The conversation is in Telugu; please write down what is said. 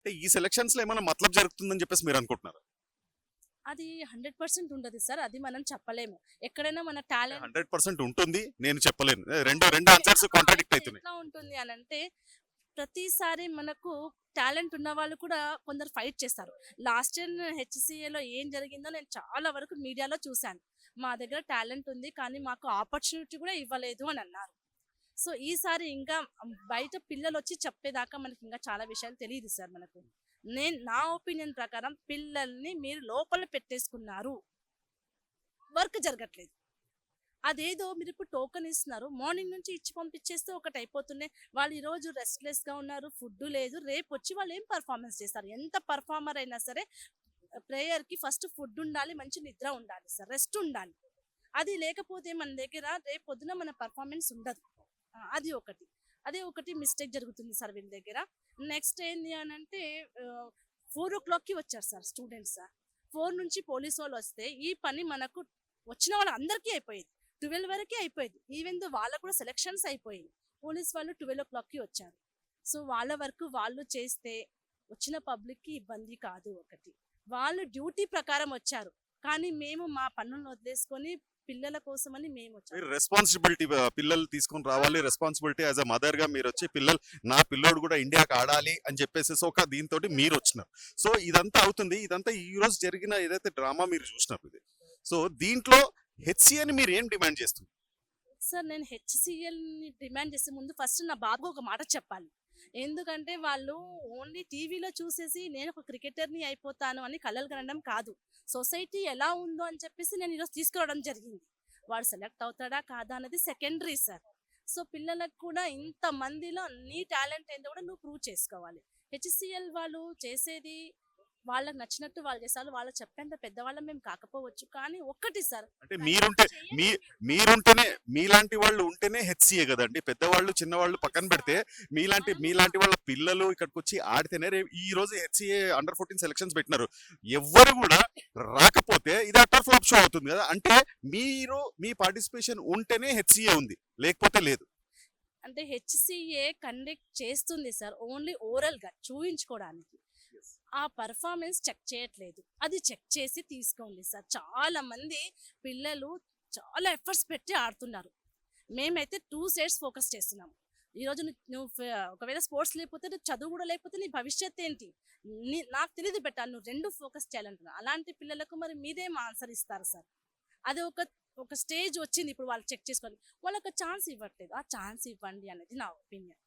అంటే ఈ సెలక్షన్స్లో ఏమైనా మతలబ్ జరుగుతుందని చెప్పేసి మీరు అనుకుంటున్నారు? అది హండ్రెడ్ పర్సెంట్ ఉండదు సార్ అది మనం చెప్పలేము. ఎక్కడైనా మన టాలెంట్ హండ్రెడ్ పర్సెంట్ ఉంటుంది నేను చెప్పలేను. రెండు రెండు ఆన్సర్స్ కాంట్రాడిక్ట్ అవుతున్నాయి. ఎట్లా ఉంటుంది అని అంటే ప్రతిసారి మనకు టాలెంట్ ఉన్న వాళ్ళు కూడా కొందరు ఫైట్ చేస్తారు. లాస్ట్ ఇయర్ హెచ్సిఏలో ఏం జరిగిందో నేను చాలా వరకు మీడియాలో చూశాను. మా దగ్గర టాలెంట్ ఉంది కానీ మాకు ఆపర్చునిటీ కూడా ఇవ్వలేదు అని అన్నారు. సో ఈసారి ఇంకా బయట పిల్లలు వచ్చి చెప్పేదాకా మనకి ఇంకా చాలా విషయాలు తెలియదు సార్ మనకు. నేను నా ఒపీనియన్ ప్రకారం పిల్లల్ని మీరు లోపల పెట్టేసుకున్నారు. వర్క్ జరగట్లేదు. అదేదో మీరు ఇప్పుడు టోకెన్ ఇస్తున్నారు. మార్నింగ్ నుంచి ఇచ్చి పంపించేస్తే ఒకటి అయిపోతున్నాయి వాళ్ళు ఈరోజు రెస్ట్లెస్గా ఉన్నారు ఫుడ్ లేదు. రేపు వచ్చి వాళ్ళు ఏం పర్ఫార్మెన్స్ చేస్తారు? ఎంత పర్ఫార్మర్ అయినా సరే ప్రేయర్కి ఫస్ట్ ఫుడ్ ఉండాలి మంచి నిద్ర ఉండాలి సార్. రెస్ట్ ఉండాలి. అది లేకపోతే మన దగ్గర రేపు పొద్దున మన పర్ఫార్మెన్స్ ఉండదు. అది ఒకటి. అదే ఒకటి మిస్టేక్ జరుగుతుంది సార్ వీళ్ళ దగ్గర. నెక్స్ట్ ఏంది అని అంటే ఫోర్ ఓ క్లాక్కి వచ్చారు సార్ స్టూడెంట్స్. సార్ ఫోర్ నుంచి పోలీస్ వాళ్ళు వస్తే ఈ పని మనకు వచ్చిన వాళ్ళు అందరికీ అయిపోయింది. ట్వెల్వ్ వరకే అయిపోయింది. ఈవెన్ దో వాళ్ళకు కూడా సెలక్షన్స్ అయిపోయాయి. పోలీస్ వాళ్ళు ట్వెల్వ్ ఓ క్లాక్కి వచ్చారు. సో వాళ్ళ వరకు వాళ్ళు చేస్తే వచ్చిన పబ్లిక్కి ఇబ్బంది కాదు ఒకటి. వాళ్ళు డ్యూటీ ప్రకారం వచ్చారు. కానీ మేము మా పనులను వదిలేసుకొని పిల్లల కోసమని మేము మీరు వచ్చాము రెస్పాన్సిబిలిటీ పిల్లలు తీసుకొని రావాలి. రెస్పాన్సిబిలిటీ యాజ్ అ మదర్గా మీరు వచ్చి పిల్లలు నా పిల్లోడు కూడా ఇండియాకి ఆడాలి అని చెప్పేసి ఒక దీంతో మీరు వచ్చినారు సో ఇదంతా అవుతుంది. ఇదంతా ఈ రోజు జరిగిన ఏదైతే డ్రామా మీరు చూసినారు ఇది. సో దీంట్లో హెచ్సిఏని మీరు ఏం డిమాండ్ చేస్తున్నారు? సార్ నేను హెచ్సిఎల్ని డిమాండ్ చేసే ముందు ఫస్ట్ నా బాబుకు ఒక మాట చెప్పాలి. ఎందుకంటే వాళ్ళు ఓన్లీ టీవీలో చూసేసి నేను ఒక క్రికెటర్ని అయిపోతాను అని కలలు కనడం కాదు. సొసైటీ ఎలా ఉందో అని చెప్పేసి నేను ఈరోజు తీసుకురావడం జరిగింది. వాడు సెలెక్ట్ అవుతాడా కాదా అనేది సెకండరీ సార్. సో పిల్లలకు కూడా ఇంత మందిలో నీ టాలెంట్ ఏందో కూడా నువ్వు ప్రూవ్ చేసుకోవాలి. హెచ్సిఎల్ వాళ్ళు చేసేది వాళ్ళకి నచ్చినట్టు వాళ్ళు చేస్తారు. వాళ్ళు చెప్పేంత పెద్దవాళ్ళం మేము కాకపోవచ్చు కానీ ఒక్కటి సార్ అంటే మీరుంటే మీ మీరుంటేనే మీలాంటి వాళ్ళు ఉంటేనే హెచ్సిఏ కదండి. పెద్దవాళ్ళు చిన్నవాళ్ళు పక్కన పెడితే మీలాంటి మీలాంటి వాళ్ళ పిల్లలు ఇక్కడికి వచ్చి ఆడితేనే రేపు ఈ రోజు హెచ్సిఏ అండర్ ఫోర్టీన్ సెలక్షన్స్ పెట్టినారు. ఎవ్వరు కూడా రాకపోతే ఇది అటర్ ఫ్లాప్ షో అవుతుంది కదా. అంటే మీరు మీ పార్టిసిపేషన్ ఉంటేనే హెచ్సిఏ ఉంది లేకపోతే లేదు. అంటే హెచ్సిఏ కండక్ట్ చేస్తుంది సార్ ఓన్లీ ఓరల్గా చూయించుకోవడానికి. ఆ పర్ఫార్మెన్స్ చెక్ చేయట్లేదు. అది చెక్ చేసి తీసుకోండి సార్. చాలా మంది పిల్లలు చాలా ఎఫర్ట్స్ పెట్టి ఆడుతున్నారు. మేమైతే టూ సైడ్స్ ఫోకస్ చేస్తున్నాము ఈరోజు నువ్వు నువ్వు ఒకవేళ స్పోర్ట్స్ లేకపోతే నువ్వు చదువు కూడా లేకపోతే నీ భవిష్యత్ ఏంటి? నీ- నాకు తెలియదు పెట్టాను నువ్వు రెండు ఫోకస్ చేయాలంటున్నా అలాంటి పిల్లలకు మరి మీదేం ఆన్సర్ ఇస్తారు సార్? అది ఒక ఒక స్టేజ్ వచ్చింది. ఇప్పుడు వాళ్ళు చెక్ చేసుకోవాలి వాళ్ళకి ఛాన్స్ ఇవ్వట్లేదు. ఆ ఛాన్స్ ఇవ్వండి అనేది నా ఒపీనియన్